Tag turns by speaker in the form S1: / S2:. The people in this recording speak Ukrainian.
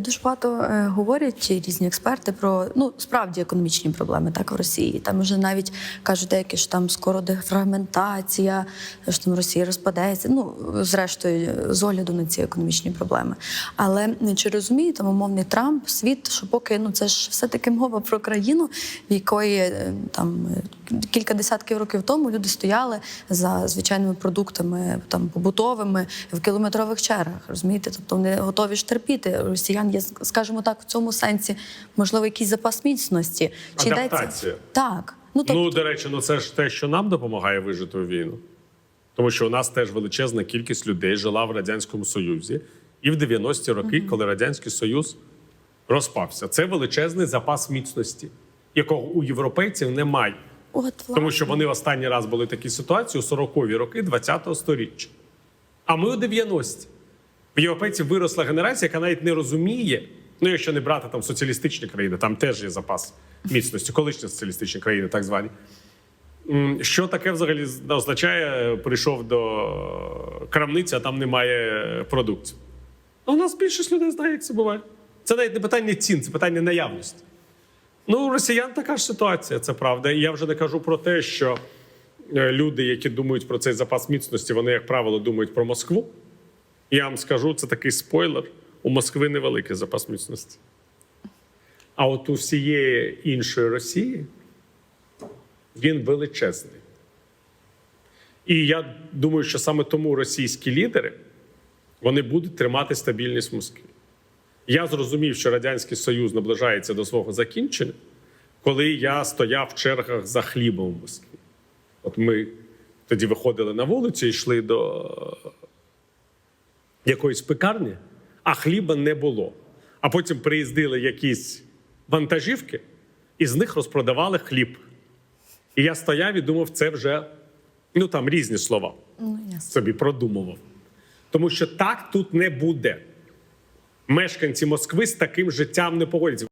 S1: Дуже багато е, говорять різні експерти про ну справді економічні проблеми так в Росії. Там вже навіть кажуть деякі що там скоро дефрагментація, що там Росія розпадеться. Ну зрештою, з огляду на ці економічні проблеми. Але чи розуміє там умовний Трамп світ, що поки ну це ж все таки мова про країну, в якої е, там кілька десятків років тому люди стояли за звичайними продуктами там побутовими в кілометрових чергах. Розумієте, тобто вони готові ж терпіти. У Є, скажімо так, в цьому сенсі можливо якийсь запас міцності.
S2: Адаптація.
S1: так? Ну тобто
S2: Ну, до речі, ну це ж те, що нам допомагає вижити у війну. Тому що у нас теж величезна кількість людей жила в Радянському Союзі і в 90-ті роки, коли Радянський Союз розпався. Це величезний запас міцності, якого у європейців немає.
S1: от.
S2: Тому що вони останній раз були в такій ситуації у 40-ві роки 20-го сторіччя. А ми у 90-ті. В європейців виросла генерація, яка навіть не розуміє, ну якщо не брати там соціалістичні країни, там теж є запас міцності, колишні соціалістичні країни, так звані. Що таке взагалі означає, прийшов до крамниці, а там немає продуктів? А у нас більшість людей знає, як це буває. Це навіть не питання цін, це питання наявності. Ну, у росіян така ж ситуація, це правда. І я вже не кажу про те, що е, люди, які думають про цей запас міцності, вони, як правило, думають про Москву. Я вам скажу, це такий спойлер: у Москви невеликий запас міцності. А от у всієї іншої Росії він величезний. І я думаю, що саме тому російські лідери вони будуть тримати стабільність в Москві. Я зрозумів, що Радянський Союз наближається до свого закінчення, коли я стояв в чергах за хлібом в Москві. От ми тоді виходили на вулицю і йшли до якоїсь пекарні, а хліба не було. А потім приїздили якісь вантажівки, і з них розпродавали хліб. І я стояв і думав, це вже ну там різні слова
S1: ну,
S2: собі продумував. Тому що так тут не буде. Мешканці Москви з таким життям не погодяться.